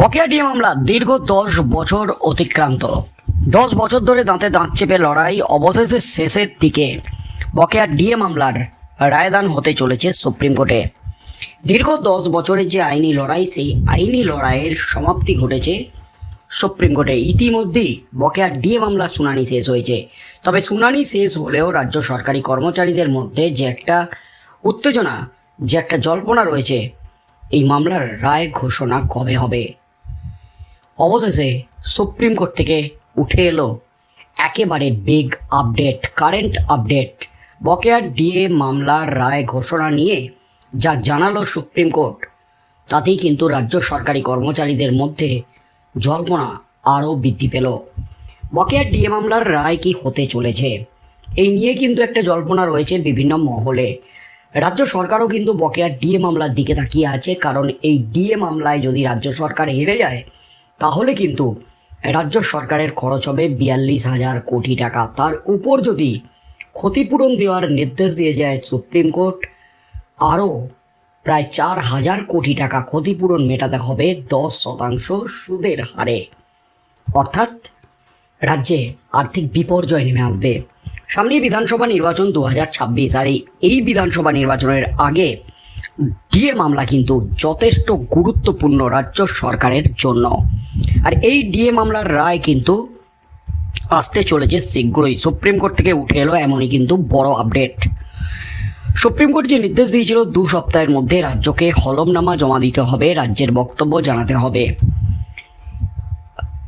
বকেয়া ডিএ মামলা দীর্ঘ দশ বছর অতিক্রান্ত। দশ বছর ধরে দাঁতে দাঁত চেপে লড়াই, অবশেষে শেষের দিকে বকেয়া ডিএ মামলার রায়দান হতে চলেছে সুপ্রিম কোর্টে। দীর্ঘ দশ বছরের যে আইনি লড়াই, সেই আইনি লড়াইয়ের সমাপ্তি ঘটেছে সুপ্রিম কোর্টে। ইতিমধ্যেই বকেয়া ডিএ মামলার শুনানি শেষ হয়েছে। তবে শুনানি শেষ হলেও রাজ্য সরকারি কর্মচারীদের মধ্যে যে একটা উত্তেজনা, যে একটা জল্পনা রয়েছে, এই মামলার রায় ঘোষণা কবে হবে? অবশেষে সুপ্রিম কোর্ট থেকে উঠে এলো একেবারে বিগ আপডেট কারেন্ট আপডেট বকেয়া ডিএ মামলার রায় ঘোষণা নিয়ে যা জানালো সুপ্রিম কোর্ট, তাতেই কিন্তু রাজ্য সরকারি কর্মচারীদের মধ্যে জল্পনা আরও বৃদ্ধি পেল। বকেয়া ডিএ মামলার রায় কি হতে চলেছে, এই নিয়ে কিন্তু একটা জল্পনা রয়েছে বিভিন্ন মহলে। রাজ্য সরকারও কিন্তু বকেয়া ডিএ মামলার দিকে তাকিয়ে আছে, কারণ এই ডিএ মামলায় যদি রাজ্য সরকার হেরে যায় তাহলে কিন্তু রাজ্য সরকারের খরচ হবে বিয়াল্লিশ হাজার কোটি টাকা। তার উপর যদি ক্ষতিপূরণ দেওয়ার নির্দেশ দিয়ে যায় সুপ্রিম কোর্ট, আরও প্রায় চার হাজার কোটি টাকা ক্ষতিপূরণ মেটাতে হবে দশ শতাংশ সুদের হারে। অর্থাৎ রাজ্যে আর্থিক বিপর্যয় নেমে আসবে। সামনে বিধানসভা নির্বাচন দু হাজার ছাব্বিশ, আর এই- বিধানসভা নির্বাচনের আগে ডিএ মামলা কিন্তু যথেষ্ট গুরুত্বপূর্ণ রাজ্য সরকারের জন্য। আর এই ডিএ মামলার রায় কিন্তু আসতে চলেছে শীঘ্রই। সুপ্রিম কোর্ট থেকে উঠে এলো এমনই কিন্তু বড় আপডেট। সুপ্রিম কোর্ট যে নির্দেশ দিয়েছিল, দু সপ্তাহের মধ্যে রাজ্যকে হলমনামা জমা দিতে হবে, রাজ্যের বক্তব্য জানাতে হবে।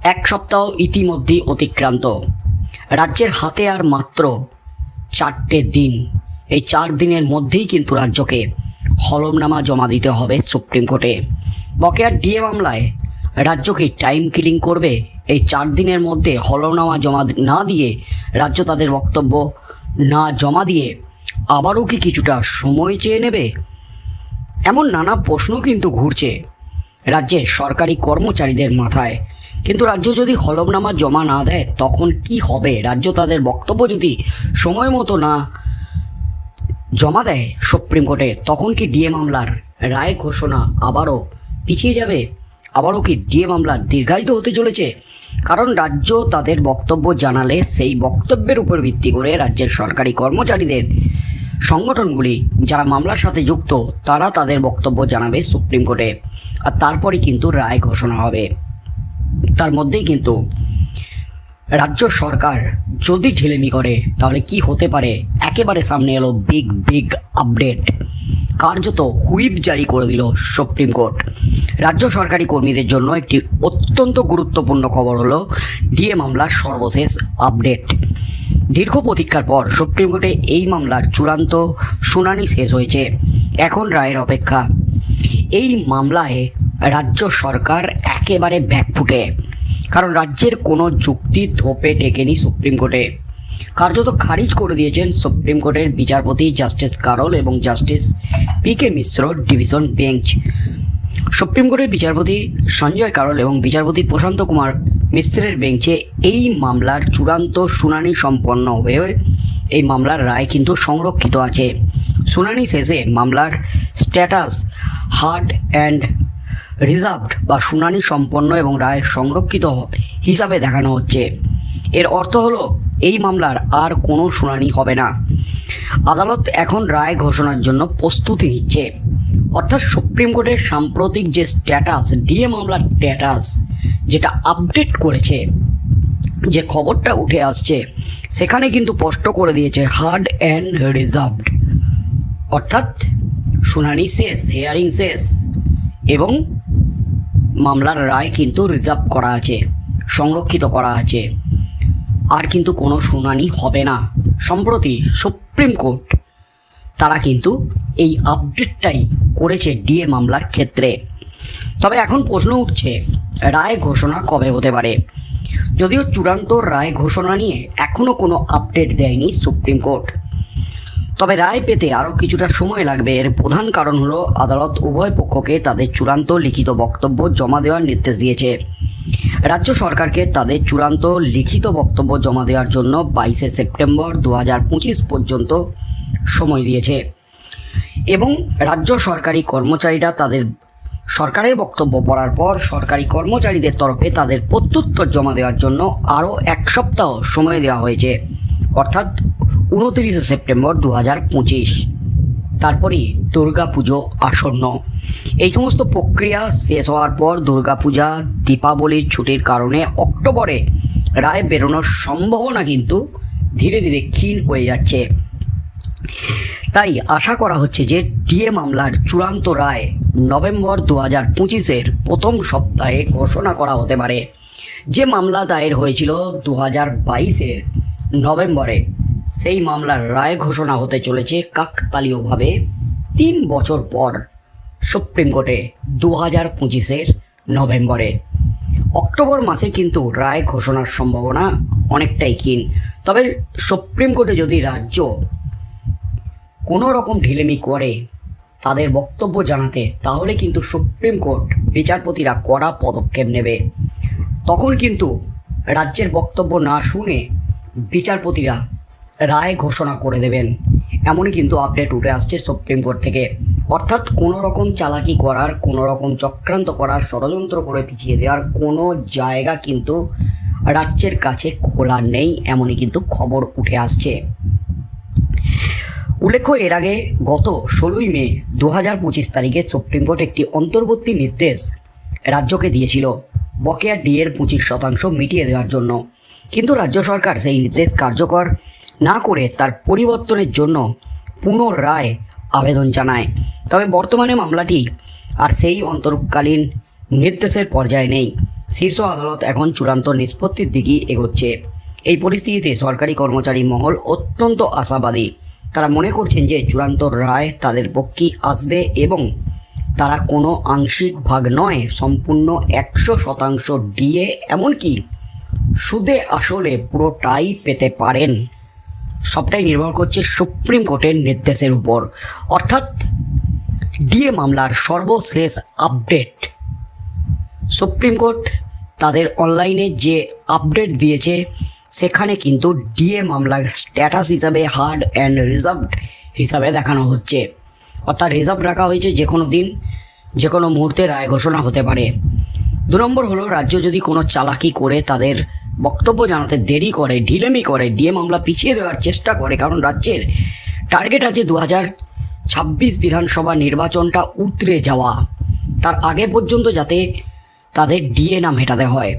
এক সপ্তাহ ইতিমধ্যেই অতিক্রান্ত। রাজ্যের হাতে আর মাত্র চারটে দিন। এই চার দিনের মধ্যেই কিন্তু রাজ্যকে হলমনামা জমা দিতে হবে সুপ্রিম কোর্টে। বকেয়ার ডিএ মামলায় রাজ্য কি টাইম কিলিং করবে? এই চার দিনের মধ্যে হলমনামা জমা না দিয়ে রাজ্য তাদের বক্তব্য না জমা দিয়ে আবারও কি কিছুটা সময় চেয়ে নেবে? এমন নানা প্রশ্ন কিন্তু ঘুরছে রাজ্যের সরকারি কর্মচারীদের মাথায়। কিন্তু রাজ্য যদি হলফনামা জমা না দেয়, তখন কি হবে? রাজ্য তাদের বক্তব্য যদি সময় মতো না জমা দেয় সুপ্রিম কোর্টে, তখন কি ডিএ মামলার রায় ঘোষণা আবারও পিছিয়ে যাবে? আবারও কি ডিএ মামলা দীর্ঘায়িত হতে চলেছে? কারণ রাজ্য তাদের বক্তব্য জানালে সেই বক্তব্যের উপর ভিত্তি করে রাজ্যের সরকারি কর্মচারীদের সংগঠনগুলি, যারা মামলার সাথে যুক্ত, তারা তাদের বক্তব্য জানাবে সুপ্রিম কোর্টে। আর তারপরে কিন্তু রায় ঘোষণা হবে। তার মধ্যেই কিন্তু রাজ্য সরকার যদি ঢিলেমি করে, তাহলে কি হতে পারে? একেবারে সামনে এলো বিগ বিগ আপডেট কার্যত হুইপ জারি করে দিল সুপ্রিম কোর্ট। রাজ্য সরকারি কর্মীদের জন্য একটি অত্যন্ত গুরুত্বপূর্ণ খবর হলো ডিএ মামলার সর্বশেষ আপডেট। দীর্ঘ প্রতীক্ষার পর সুপ্রিম কোর্টে এই মামলার চূড়ান্ত শুনানি শেষ হয়েছে। এখন রায়ের অপেক্ষা। এই মামলায় রাজ্য সরকার একেবারে ব্যাকফুটে। কারণ রাজ্যের কোনো যুক্তি ধোপে টেকেনি সুপ্রিম কোর্টে। কার্যত খারিজ করে দিয়েছেন সুপ্রিম কোর্টের বিচারপতি জাস্টিস কারল এবং justice P K Mishra division bench. Supreme কোর্টের বিচারপতি সঞ্জয় কারল এবং বিচারপতি প্রশান্ত কুমার মিশ্রের বেঞ্চে এই মামলার চূড়ান্ত শুনানি সম্পন্ন হয়ে এই মামলার রায় কিন্তু সংরক্ষিত আছে। শুনানি শেষে মামলার স্ট্যাটাস হার্ড অ্যান্ড রিজার্ভড বা শুনানি সম্পন্ন এবং রায় সংরক্ষিত হিসাবে দেখানো হচ্ছে। এর অর্থ হলো, এই মামলার আর কোনো শুনানি হবে না। আদালত এখন রায় ঘোষণার জন্য প্রস্তুতি নিচ্ছে। অর্থাৎ সুপ্রিম কোর্টের সাম্প্রতিক যে স্ট্যাটাস ডিএ মামলার স্ট্যাটাস যেটা আপডেট করেছে, যে খবরটা উঠে আসছে, সেখানে কিন্তু স্পষ্ট করে দিয়েছে হার্ড অ্যান্ড রিজার্ভড অর্থাৎ শুনানি শেষ হেয়ারিং শেষ, এবং মামলার রায় কিন্তু রিজার্ভ করা আছে, সংরক্ষিত করা আছে। আর কিন্তু কোনো শুনানি হবে না। সম্প্রতি সুপ্রিম কোর্ট তারা কিন্তু এই আপডেটটাই করেছে ডিএ মামলার ক্ষেত্রে। তবে এখন প্রশ্ন উঠছে, রায় ঘোষণা কবে হতে পারে? যদিও চূড়ান্ত রায় ঘোষণা নিয়ে এখনও কোনো আপডেট দেয়নি সুপ্রিম কোর্ট। তবে রায় পেতে আরও কিছুটা সময় লাগবে। এর প্রধান কারণ হলো, আদালত উভয় পক্ষকে তাদের চূড়ান্ত লিখিত বক্তব্য জমা দেওয়ার নির্দেশ দিয়েছে। রাজ্য সরকারকে তাদের চূড়ান্ত লিখিত বক্তব্য জমা দেওয়ার জন্য বাইশে সেপ্টেম্বর দু হাজার পঁচিশ পর্যন্ত সময় দিয়েছে। এবং রাজ্য সরকারি কর্মচারীরা তাদের, সরকারের বক্তব্য পড়ার পর সরকারি কর্মচারীদের তরফে তাদের প্রত্যুত্তর জমা দেওয়ার জন্য আরও এক সপ্তাহ সময় দেওয়া হয়েছে। অর্থাৎ উনত্রিশে সেপ্টেম্বর দু হাজার পঁচিশ। তারপরেই দুর্গাপুজো আসন্ন। এই সমস্ত প্রক্রিয়া শেষ হওয়ার পর দুর্গাপূজা, দীপাবলির ছুটির কারণে অক্টোবরে রায় বেরোনোর সম্ভাবনা কিন্তু ধীরে ধীরে ক্ষীণ হয়ে যাচ্ছে। তাই আশা করা হচ্ছে যে ডিএ মামলার চূড়ান্ত রায় নভেম্বর দু হাজার পঁচিশের প্রথম সপ্তাহে ঘোষণা করা হতে পারে। যে মামলা দায়ের হয়েছিল দু হাজার বাইশের নভেম্বরে সেই মামলার রায় ঘোষণা হতে চলেছে কাকতালীয়ভাবে তিন বছর পর, সুপ্রিম কোর্টে দু হাজার পঁচিশের নভেম্বরে। অক্টোবর মাসে কিন্তু রায় ঘোষণার সম্ভাবনা অনেকটাই ক্ষীণ। তবে সুপ্রিম কোর্টে যদি রাজ্য কোনো রকম ঢিলেমি করে তাদের বক্তব্য জানাতে, তাহলে কিন্তু সুপ্রিম কোর্ট বিচারপতিরা কড়া পদক্ষেপ নেবে। তখন কিন্তু রাজ্যের বক্তব্য না শুনে বিচারপতিরা রায় ঘোষণা করে দেবেন। এমনই কিন্তু আপডেট উঠে আসছে সুপ্রিম কোর্ট থেকে। অর্থাৎ কোনো রকম চালাকি করার কোনো রকম চক্রান্ত করার, ষড়যন্ত্র করে পিছিয়ে দেওয়ার কোনো জায়গা কিন্তু রাজ্যের কাছে খোলা নেই, এমনই কিন্তু খবর উঠে আসছে। উল্লেখ্য, এর আগে গত ষোলোই মে দু হাজার পঁচিশ তারিখে সুপ্রিম কোর্ট একটি অন্তর্বর্তী নির্দেশ রাজ্যকে দিয়েছিল, বকেয়া ডিএর পঁচিশ শতাংশ মিটিয়ে দেওয়ার জন্য। কিন্তু রাজ্য সরকার সেই নির্দেশ কার্যকর না করে তার পরিবর্তনের জন্য পুনরায় আবেদন জানায়। তবে বর্তমানে মামলাটি আর সেই অন্তর্কালীন নির্দেশের পর্যায়ে নেই। শীর্ষ আদালত এখন চূড়ান্ত নিষ্পত্তির দিকেই এগোচ্ছে। এই পরিস্থিতিতে সরকারি কর্মচারী মহল অত্যন্ত আশাবাদী। তারা মনে করছেন যে চূড়ান্ত রায় তাদের পক্ষেই আসবে এবং তারা কোনো আংশিক ভাগ নয়, সম্পূর্ণ একশো শতাংশ ডিএ, এমনকি সুদে আসলে পুরোটাই পেতে পারেন। সবটাই নির্ভর করছে সুপ্রিম কোর্টের নির্দেশের উপর। অর্থাৎ ডিএ মামলার সর্বশেষ আপডেট। সুপ্রিম কোর্ট তাদের অনলাইনে যে আপডেট দিয়েছে, সেখানে কিন্তু ডিএ মামলার স্ট্যাটাস হিসাবে হার্ড অ্যান্ড রিজার্ভড হিসাবে দেখানো হচ্ছে। অর্থাৎ রিজার্ভ রাখা হয়েছে যে কোনো দিন যে কোনো মুহূর্তে রায় ঘোষণা হতে পারে। দু নম্বর হলো, রাজ্য যদি কোনো চালাকি করে তাদের বক্তব্য জানাতে দেরি করে, ঢিলেমি করে ডিএ মামলা পিছিয়ে দেওয়ার চেষ্টা করে, কারণ রাজ্যের টার্গেট আছে দু হাজার ছাব্বিশ বিধানসভা নির্বাচনটা উতরে যাওয়া। তার আগে পর্যন্ত যাতে তাদের ডিএ না মেটাতে হয়।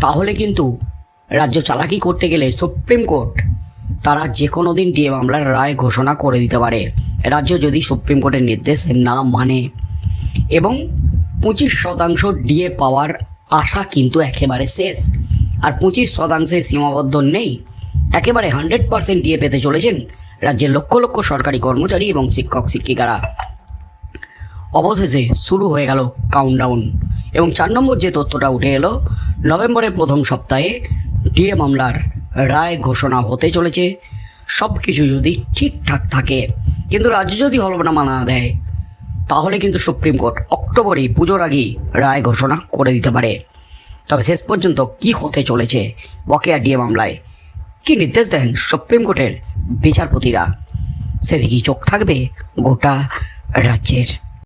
তাহলে কিন্তু রাজ্য চালাকি করতে গেলে সুপ্রিম কোর্ট তারা যে কোনো দিন ডিএ মামলার রায় ঘোষণা করে দিতে পারে। রাজ্য যদি সুপ্রিম কোর্টের নির্দেশ না মানে। এবং পঁচিশ শতাংশ ডিএ পাওয়ার আশা কিন্তু একেবারে শেষ। আর পঁচিশ শতাংশে সীমাবদ্ধ নেই। একেবারে হান্ড্রেড পার্সেন্ট ডিএ পেতে চলেছেন রাজ্যের লক্ষ লক্ষ সরকারি কর্মচারী এবং শিক্ষক, শিক্ষিকারা। অবশেষে শুরু হয়ে গেল কাউন্টডাউন এবং চার নম্বর যে তথ্যটা উঠে এলো, নভেম্বরের প্রথম সপ্তাহে ডিএ মামলার রায় ঘোষণা হতে চলেছে। সব কিছু যদি ঠিকঠাক থাকে, কিন্তু রাজ্য যদি হলফনামা না দেয়, তাহলে কিন্তু সুপ্রিম কোর্ট অক্টোবরেই পুজোর আগেই রায় ঘোষণা করে দিতে পারে। তবে শেষ পর্যন্ত কি হতে চলেছে বকেয়া ডিএ মামলায়? কি নির্দেশ দেন সুপ্রিম কোর্টের বিচারপতিরা? সেদিকেই চোখ থাকবে গোটা রাজ্যের।